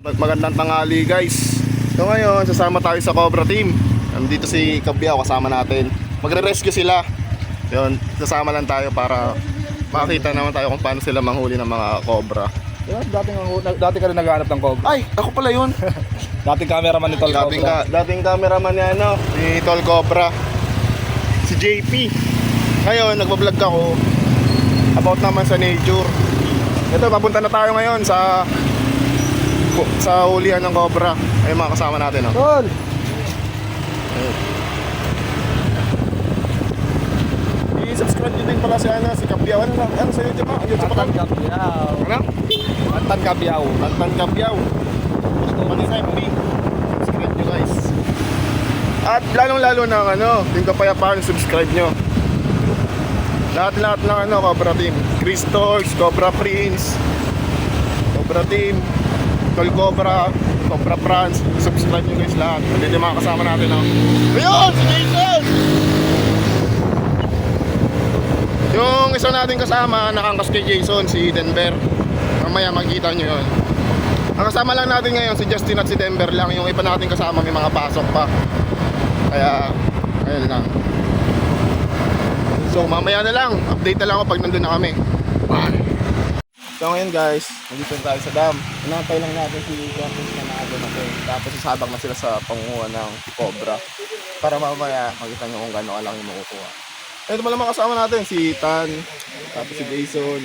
Magandang tanghali guys. So ngayon, sasama tayo sa Cobra Team. Nandito si Kabiao kasama natin. Magre-rescue sila. Yun, sasama lang tayo para makita naman tayo kung paano sila manghuli ng mga cobra. Diba, dating, dati ka rin naghahanap ng cobra. Ay, ako pala yun. Dating cameraman ni Tol dating, Cobra. ka, dating cameraman ni ano, ni Tol Cobra. Si JP. Ngayon, nagbablog ako about naman sa nature. Ito, papunta na tayo ngayon sa sa hulihan ng cobra. Ay mga kasama natin, oh. Tol! I-subscribe nyo din pala si ano, si Kapiaw. Ano, na- ano sa YouTube mo? YouTube Antan account? Kabiyaw. Ano? Antan Kabiyaw. Tantan Kapiaw. Pati sa FB. Subscribe nyo guys. At lalong-lalo na ano, yung kapayapaan, subscribe nyo. Lahat-lahat ng ano, Cobra Team. Chris Torch, Cobra Prince, Cobra Team, Tol Cobra, Cobra France. Subscribe nyo guys lahat. Yung mga kasama natin. Oh. Ayun! Si Jason! Yung isa nating kasama, nakangkas kay Jason, si Denver. Mamaya makikita nyo yun. Ang kasama lang natin ngayon, si Justin at si Denver lang. Yung iba nating kasama, may mga pasok pa. Kaya, ayun lang. So, mamaya na lang. Update na lang ako pag nandun na kami. So, ngayon guys, nandito na tayo sa dam. Inantay lang natin si Justice na naagod natin. Tapos sasabak na sila sa panguha ng cobra. Para mamaya, makita nyo kung gano'n lang yung makukuha. Ito pala mga kasama natin, si Tan, tapos si Jason,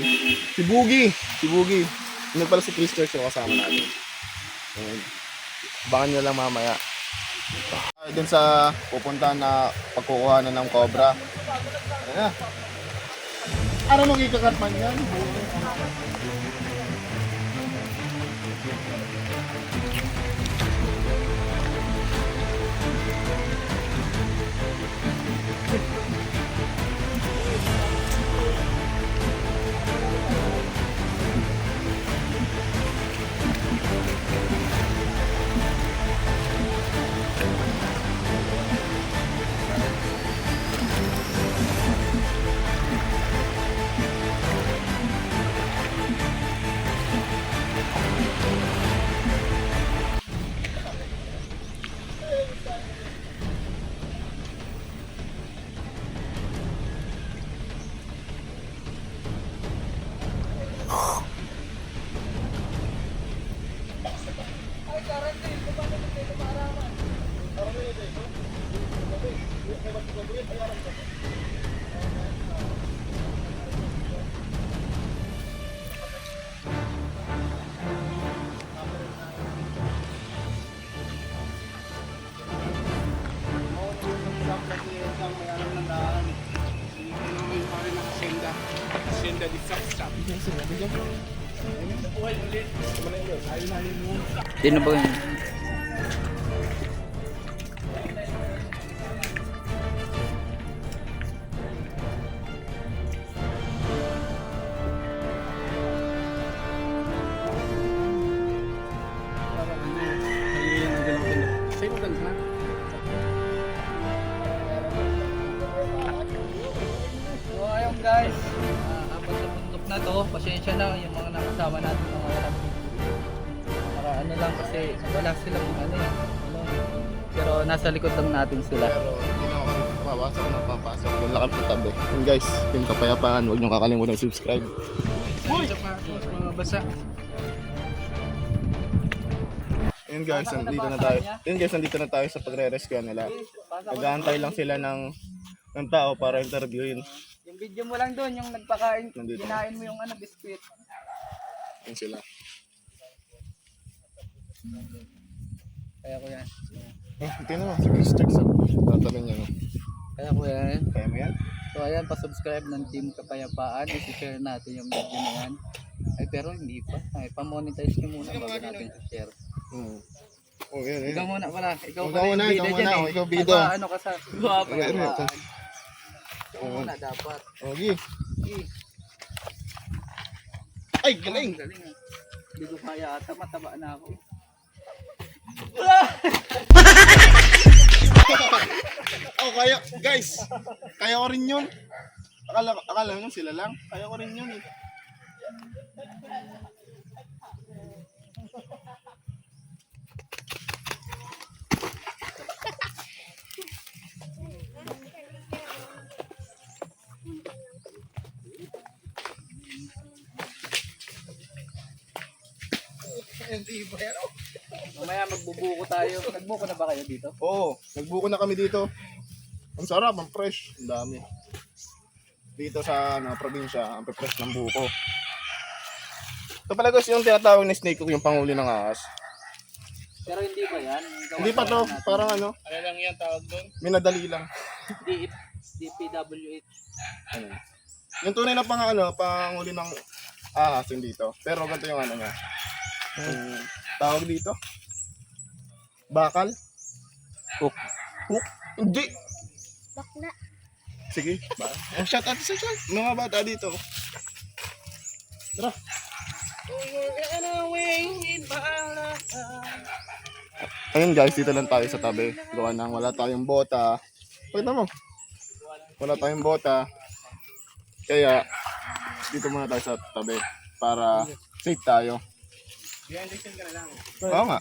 si Boogie, si Boogie. Ano pala si Chris Church yung kasama natin. Ayan. Abangan nyo lang mamaya. Tayo dun sa pupuntahan na pagkukuha na ng cobra. Ayan na. Ano mong ikakatman yan? Sino ba yun? Pero nasa likod lang natin sila. Pero hindi na ako papasok na papasok. Lang kami sa tabi. Yun guys, yung kapayapaan, huwag nyo kakalimutan subscribe. Ito pa ako sa mga basa. Yun guys, nandito na tayo. Yun guys, nandito na tayo sa pagre-rescue nila. Nag-aantay lang sila ng ng tao para interviewin. Yung video mo lang doon, yung nagpakain, Nandito. ginain mo yung ano, biskuit. Yun sila. Kaya ko yan. Oh, tingnan mo, si Chris Check sa tatabi niya. No? Kaya ko yan. Kaya mo yan? So ayan, pa-subscribe ng Team Kapayapaan. I-share natin yung video na yan. Ay pero hindi pa. Ay, pa-monetize nyo muna bago natin i-share. Hmm. Oh, yun, yun. Ikaw muna pala. Ikaw, Ikaw pala yung muna, bida ikaw dyan muna. eh. Oh, ikaw bida. Aba, ano ka sa Ayan, ito. Kapayapaan. Ikaw muna dapat. Okay. Eh, Ay, galing! galing ah. Hindi ko kaya ata, mataba na ako. oh, kaya, guys, kaya ko rin yun. Akala, akala nyo sila lang. Kaya ko rin yun eh. Hindi ba yan? Mamaya magbubuko tayo. Nagbuko na ba kayo dito? Oo, nagbuko na kami dito. Ang sarap, ang fresh. Ang dami. Dito sa ano, probinsya, ang fresh ng buko. Ito pala guys, yung tinatawag na snake hook, yung panguli ng ahas. Pero hindi ba yan? Gawa Hindi pa to, natin. parang ano, Ano lang yan tawag doon? minadali lang. D- DPWH. Ano. Yung tunay na pang ano, panguli ng ahas yung dito. Pero ganito yung ano niya. Yung tawag dito. Bakal? Hook. Hook? Hindi. Bakla. Sige. Ba oh, shout out sa shout. Mga bata dito. Tara. Ayun guys, dito lang tayo sa tabi. Gawa nang wala tayong bota. Pagkita mo. Wala tayong bota. Kaya, dito muna tayo sa tabi. Para safe tayo. Oo nga.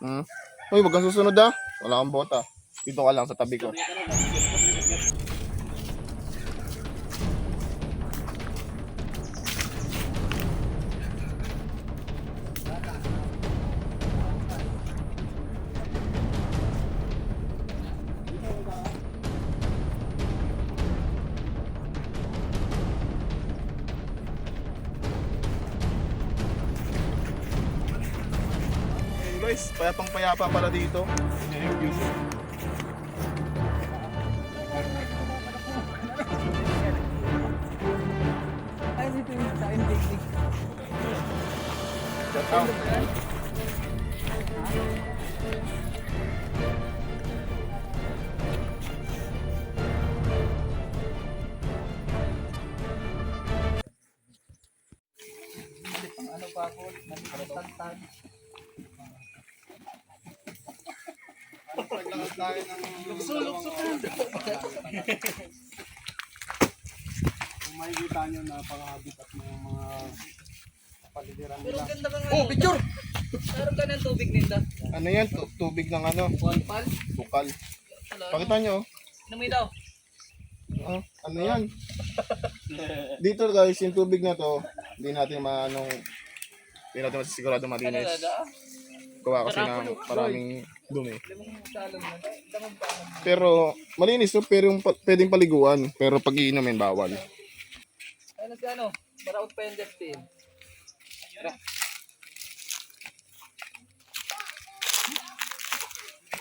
Hmm. Uy, wag kang susunod ah. Wala kang bota. Dito ka lang sa tabi ko. Payapa pala dito. Ay, dito yung sa indigdig. Shout out. Kung makikita nyo na pang-habitat ng mga paligiran Pero nila. ganda ka nga. Oh, picture! Meron ka ng tubig ninda. Ano yan? Tu- tubig ng ano? Walpal. Bukal. Pakita nyo. Inumin daw. Ah, ano yan? Dito guys, yung tubig na to, hindi natin maanong hindi natin masisigurado malinis. Talaga. Gawa kasi ng maraming dumi. Pero malinis to, pero yung pa- pwedeng paliguan. Pero pag iinumin, bawal. Ano si ano? Baraut pa yung Justin.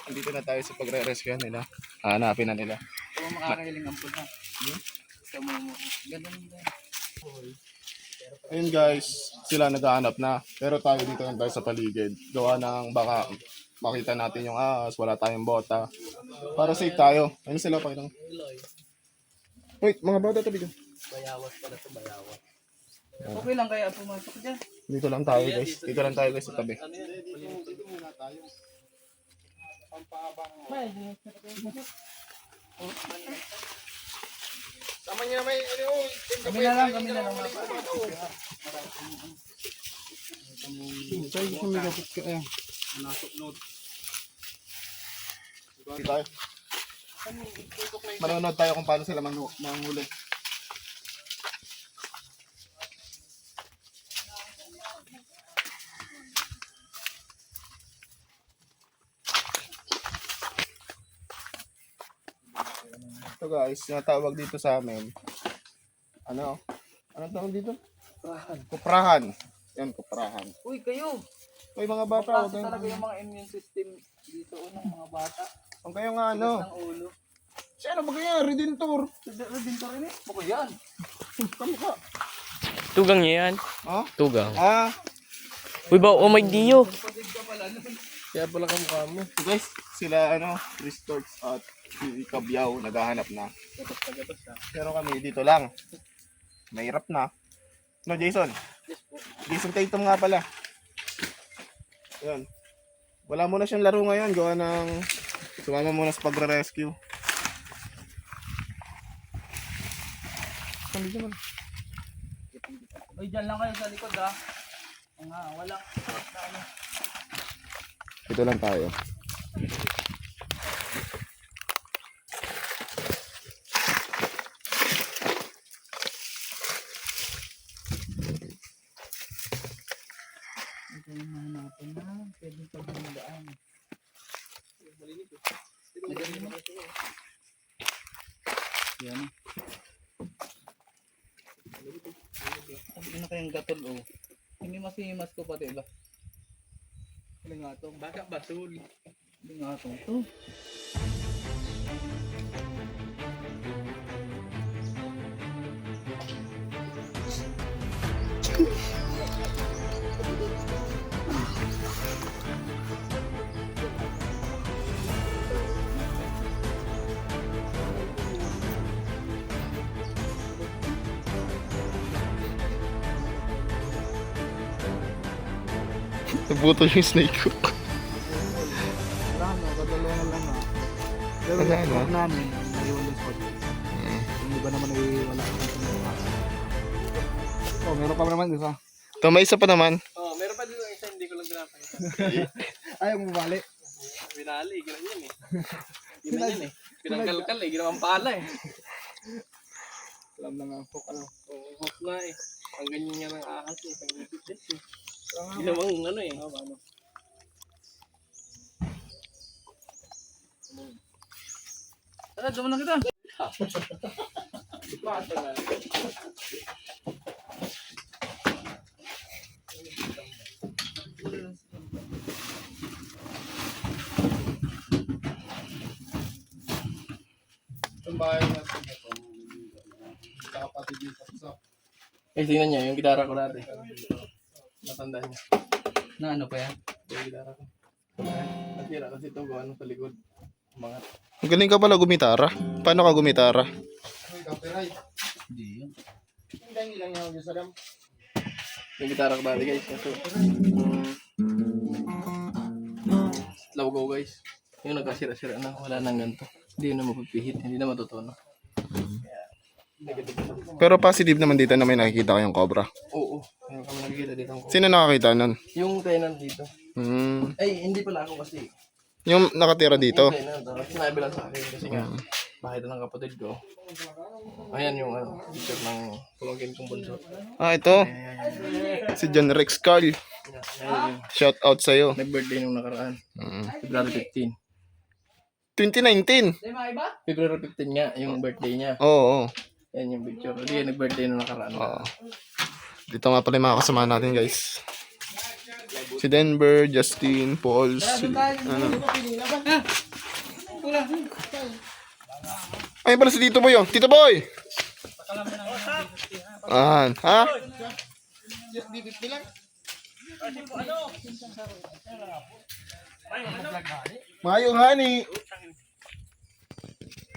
Dito na tayo sa pagre-rescue nila. Hanapin na nila. Ito mo makakahiling ang pula. Ito mo mo. Ganun din. Ayun guys, sila naghahanap na. Pero tayo dito lang tayo sa paligid. Gawa ng baka makita natin yung ahas, wala tayong bota. Para safe tayo. Ayun sila pa lang. Iloy. Wait, mga bata tabi dyan. Bayawas pala ito, bayawas. Okay lang kaya pumasok dyan. Dito lang tayo guys. Dito lang tayo guys sa tabi. Sama niya may ano, Kami na lang, kami na lang. Sa'yo gusto may kapit ka. Ayan. Dito tayo. Manonood tayo kung paano sila mangu- manghuli. Ito guys, tinatawag dito sa amin. Ano? Anong tawag dito? Kuprahan. Yan, kuprahan. Uy, kayo! May mga bata, huwag Basta talaga yung mga immune system dito unang mga bata. Huwag kayo nga ano. Ng ulo. Si ano ba kaya? Redentor. Redintor rin eh. Bako yan. Kamukha. Tugang niya yan. Ha? Tugang. Ah, Uy ba, oh my Dio. Kaya pala kamukha mo. So guys, sila ano, Chris Torch at si Kabyaw naghahanap na. Pero kami dito lang. Mahirap na. No, Jason? Jason Tatum nga pala. Yan. Wala muna siyang laro ngayon. Gawa ng sumama muna sa pagre-rescue. Saan dito man? Uy, dyan lang kayo sa likod ah. Nga, walang na ano. Dito lang tayo. yung mahanapan na pwedeng pagmamagaan. Madali mo. Yan. Ang ina kayang gatol oh. Masimas ko pati ba? Hindi nga to. Baka basul. Hindi nga to. To. Nabuto yung snake ko. Wala na, kadalawan lang ah. Pero Wala yung na. spot namin, naiwan yung spot. Yung iba naman ay wala na sa mga. Oh, meron pa naman isa. Ito, may isa pa naman. Oh, meron pa dito isa hindi ko lang ginapay. Ayaw mo bali. Binali, ganun yan eh. Ganun yan eh. Pinangkalkal eh, ginawang pala eh. Alam na nga ang hook ano. Oo, hook na eh. Ang ganyan nga ng ahas eh. Ang gipit eh. Ginawang ano eh. ano. Tara, duman na kita. Bata na. Bahay natin ito. Kapatid yung kapsa. Eh, tingnan niyo, yung gitara ko dati. Matanda niya. Na ano pa yan? Gitara ko. Ayan, Natira kasi ito ano sa likod. Mga galing ka pala gumitara. Paano ka gumitara? Copyright. Hindi yun. Hindi lang yung sa dam. yung gitara ko dati guys. Kaso, slow go guys. Yung nagkasira-sira na, wala nang ganito. Hindi na mapapihit, hindi na matutuno. Pero positive naman dito na may nakikita kayong cobra. Oo, meron kami nakikita dito. ang- Sino nakakita nun? Yung tenant dito. Hmm. Ay, hindi pala ako kasi. Yung nakatira dito. Yung tenant, ah, sinabi lang sa akin kasi nga, bakit ng kapatid ko. Ayan yung ano, picture ng pulongkin kong bunso. Ah, ito. Si John Rex Carl. Ayan, ayan, yun. Shout out sa'yo. Nag-birthday nung nakaraan. Mm. February 15. 2019. Hindi mga iba? February 15 nga, yung birthday niya. Oo. oo. Yan yung picture. Hindi nag-birthday nung nakaraan. Oo. Dito nga pala yung mga kasama natin guys. Si Denver, Justin, Paul, si, ano. Ay pala si Tito Boy oh. Tito Boy! Ah, ha? Mayong hani.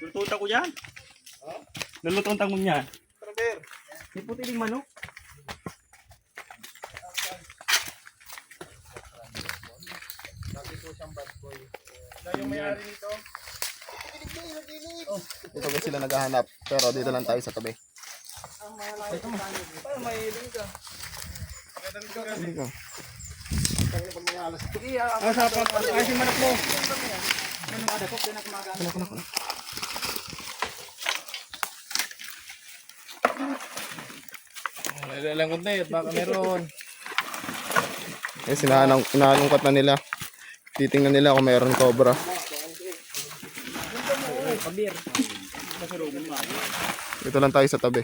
Lulututan ko yan. Lulututan ko niyan. May puti ding manok. Dito guys sila naghahanap. Pero dito lang tayo sa tabi. Hindi ka. Ah, sa pa. Ay, si manok mo. Nalalanggod na yun, baka meron. Eh, sinahanang, sinalungkat na nila. Titingnan nila kung mayroon cobra. Dito lang tayo sa tabi.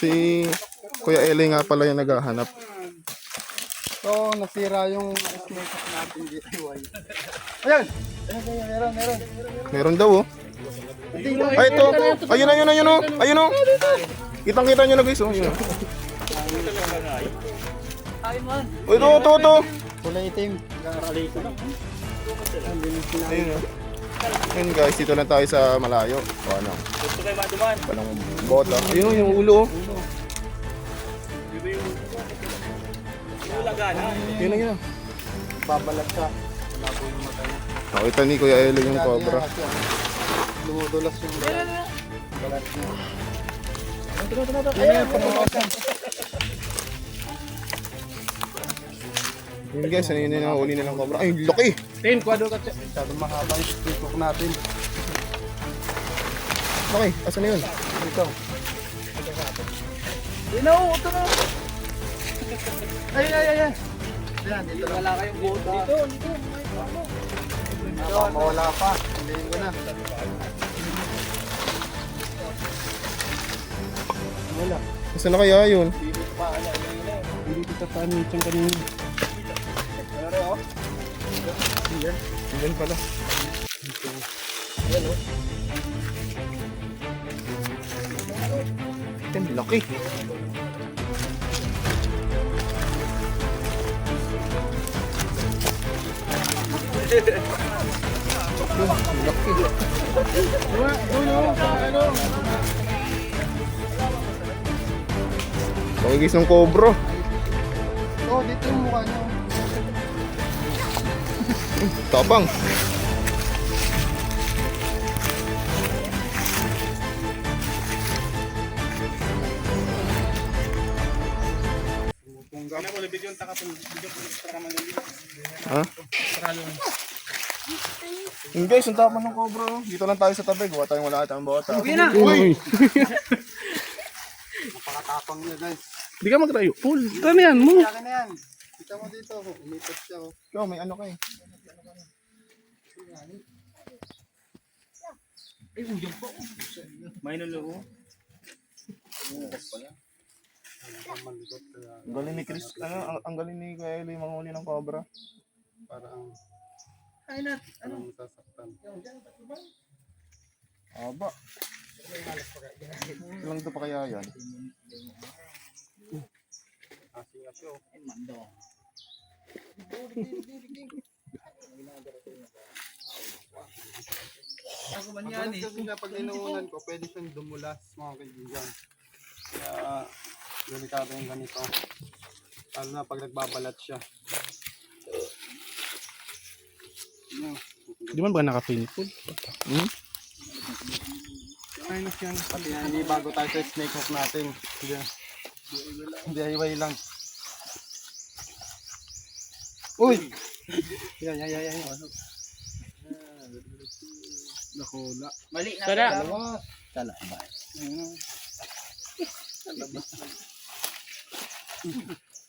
Si Kuya Eli nga pala yung naghahanap. So, nasira yung natin DIY. Ayan, ayan, meron, meron. Meron daw oh. Ay, ito. Ayun, ayun, ayun, oh. Ayun, oh. Kitang kita nyo na guys, oh. Ayun. Ay man. Oh, ito, ito, ito. Kulay itim. Ayun, oh. Ayun guys, dito lang tayo sa malayo. O ano, Gusto kayo maduman. palang bota. Ayun, oh, yung ulo, oh. Yun, yun. Labo yung mata niya. Nakita ni Kuya Eli yung cobra. Ah, Dumudulas yung balat niya. Ayan, panawasan. Yun guys, ano yun yung uli nilang cobra. Ay, laki! Tin, kwado ka. Masyadong mahaba yung stick hook natin. Laki, asan na yun? Ito. Ino, ito na. Ay, ay, ay, ay. Yan, dito lang. Wala kayong boat dito. Baka mawala pa. Hindihin ko na. Saan na kaya yun? Hindi kita paano yung tiyang kanina. Yan pala. Yan, laki. Laki guys ng cobra. Oh, dito yung mukha niyo. Tapang. Ha? Yung guys, ang tapang ng cobra. oh. Dito lang tayo sa tabi. Gawa tayong wala tayong bota. Okay na. Uy! Napakatapang niya, guys. Hindi ka mag-rayo. Paul, tanihan mo. Akin na yan. Kita mo dito. Umipot siya. oh. Ikaw, may ano ka eh. May nulo. Ang galing ni Chris, ano, ang, ang galing ni Kuya Eli manghuli ng cobra. Parang Ay na. parang sasaktan. Aba. Ilang ito pa kaya yan? Ako man yan eh. Kasi nga pag inuunan ko, pwede siyang dumulas mga kaibigan. Kaya delikado yung ganito. Lalo na pag nagbabalat siya. Yan. Di man ba naka-pin Paul? Minus yan, hindi bago tayo sa snake hook natin. Hindi. DIY lang. Uy! Yan, yan, yan, yan. yan. Nakula. Mali na. Tara. Tala.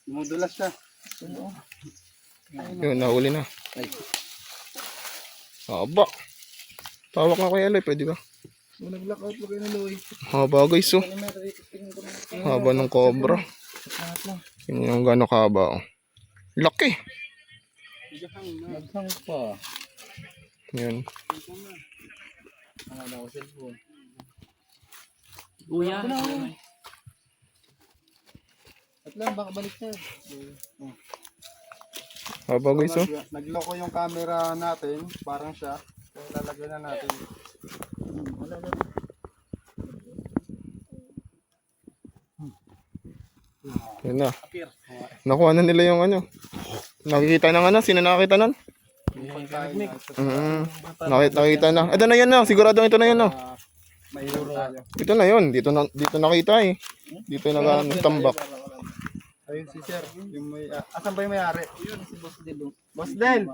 Dumudulas siya. Yun, nahuli na. Aba. Tawak na kay Eli, pwede ba? Nag-blackout lagay na Loy. Haba guys, oh. Haba ng cobra. Yun yung gano'ng kaba, oh. Laki. Naghang pa. Yun. Ang ano ko cellphone. Uya. At lang, baka balik na. Haba guys, oh. Nag- Nagloko yung camera natin. Parang siya. Kaya lalagay na natin. Yun na. Nakuha na nila yung ano. Nakikita na nga na. Sino nakakita nun? Mm, nakita, nakita na. Ito na yan na. Sigurado ito na yan na. Ito na yun. Dito na dito nakita eh. Dito na tambak. Ayun si Sir. Yung may, ah, asan ba yung may-ari? Yun, si Boss Dilo. Boss Del!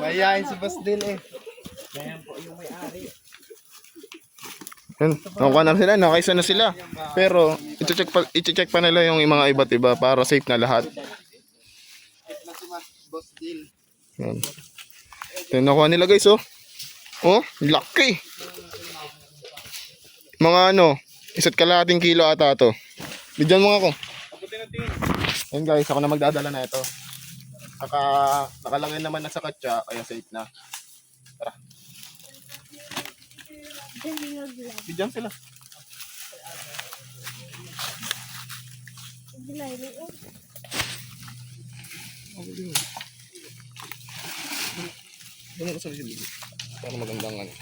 Mayayain si Boss Del eh. Yun. Nakuha na sila. Nakaisa na sila. Pero iti-check pa, iti-check pa nila yung mga iba't iba para safe na lahat. Yan. Ito nakuha nila guys oh. Oh, laki. Mga ano, isa't kalahating kilo ata to. Bigyan mo ako. Yan guys, ako na magdadala na ito. Saka nakalagay naman na sa katsa, kaya safe na. Tara. Bigyan sila. Ano ko sa sila? Para magandang ano.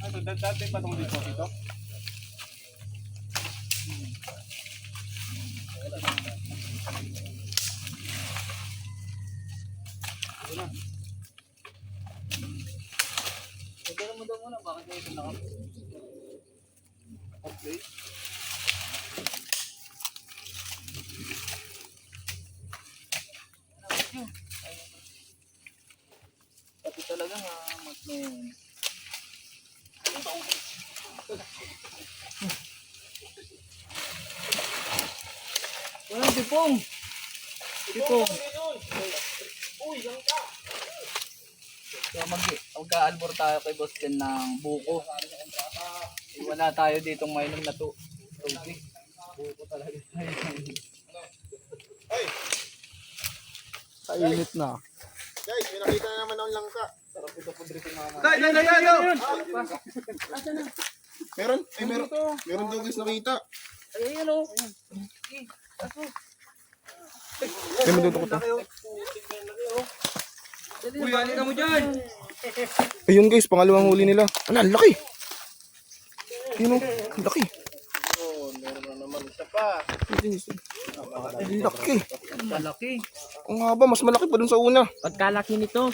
Ano, dati pa itong dito dito? Pero mo daw muna, naka... Pati talaga nga. Walang tipong. Tipong. So mag mag-aalbor tayo kay Boss Ken ng buko. Wala tayo ditong mainom na to. Tubig. Buko talaga tayo. Kainit na. Guys, may nakita na naman ang langka. Meron? Ay, meron. Meron daw guys nakita. Ay, ayun o. Ay, madutok ko. Uy, halika mo dyan. Ayun guys, pangalawang huli nila. Ano, ang laki. Ayun o, ang laki. Oh, meron na naman isa pa. Ang laki. Malaki. Ang haba, mas malaki pa dun sa una. Pagkalaki nito.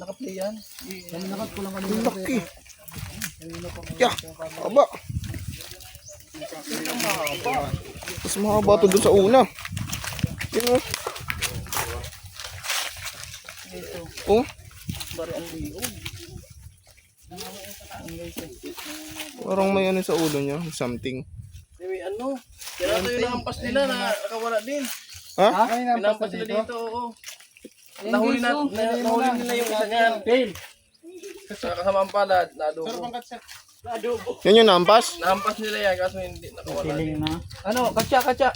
Naka-play yan. Ang laki. Yeah, haba. Mas mahaba to dun sa una. Yun o. Oh, Bari ang liog. parang may ano sa ulo niya, something. May ano? Kaya ito yung nahampas nila na nakawala din. Ha? Pinampas nila dito, oo. Nahuli na, na, nahuli nila yung isa niyan. Fail. Sa kasamang palad, nadubo. Yan yung nampas. Nahampas nila yan, kaso hindi nakawala din. Ano, katsa, katsa.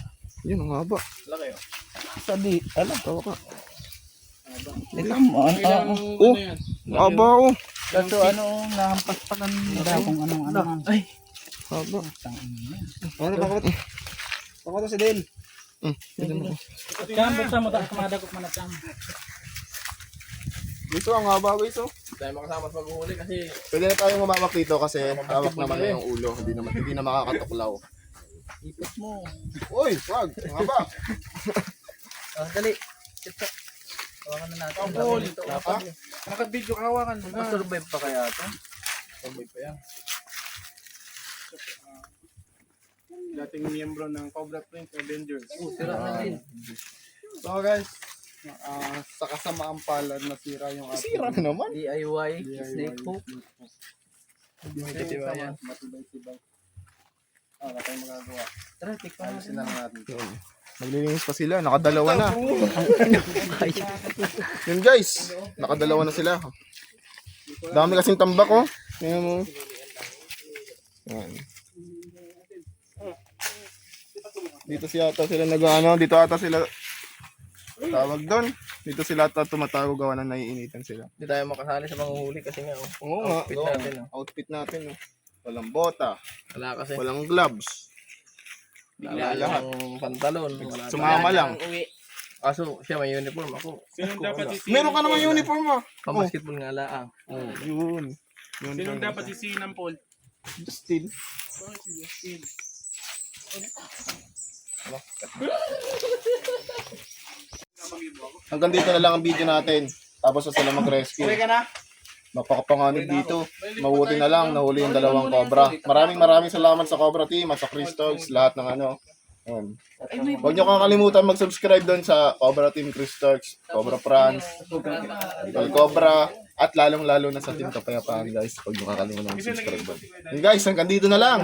Yun, ang haba. Laki oh. Sabi, ano? Tawa ka. Ito mo. Ano? Oh, ang haba oh. Kaso ano, nahampas pa. Wala kung anong ano. Ay, Haba. Ano ba ko? To si Del. Hmm. Cam, buksan mo. Tapos madagok mo na cam. Guys, oh, ang haba guys oh. Dahil makasama sa paghuli kasi Pwede na tayong humawak dito kasi hawak naman na yung ulo. Hindi na, hindi na makakatuklaw. Ipot mo. Uy, wag. Ang haba. Ah, dali. Ito. Hawakan na natin. Kapol. Ha? Naka-video kahawakan mo na. Survive pa kaya ito? Sabay pa yan. Dating miyembro ng Cobra Prince Avengers. Oh, tira na din. So guys, ah, sa kasamaang palad nasira yung ating Sira na naman. DIY, snake hook. Matitiba yan. matibay-tibay. Ah, wala tayong magagawa. Tara, tikpan Ayusin na natin. Maglilinis pa sila. Nakadalawa na. Yun guys. Nakadalawa na sila. Dami kasing tambak oh. Tingnan mo. Yan. Dito siya ata sila nag ano, dito ata sila tawag doon. Dito sila ata tumatago gawa na naiinitan sila. Hindi tayo makasali sa panguhuli kasi nga oh. Oo nga. Outfit natin, oh. Outfit natin oh. Walang bota, Wala kasi. walang gloves. Wala lahat. yung pantalon. Wala Sumama lang. Kaso siya may uniform ako. Sinong dapat sisihin? Meron ka naman uniform ah. Pang-basketball nga laang. Oh, yun. Yun Sinong lang. dapat sisihin ng Paul? Justin. Hanggang dito na lang ang video natin. Tapos sa sila mag-rescue. ka na? Napakapanganib dito. Mabuti na lang, nahuli yung dalawang cobra. Maraming maraming salamat sa Cobra Team at sa Chris Talks, lahat ng ano. Ayan. Huwag niyo kakalimutan mag-subscribe doon sa Cobra Team Chris Talks, Cobra Franz, Tol Cobra, at lalong-lalo na sa Team Kapayapaan guys. Huwag niyo kakalimutan mag-subscribe doon. Yun guys, hanggang dito na lang.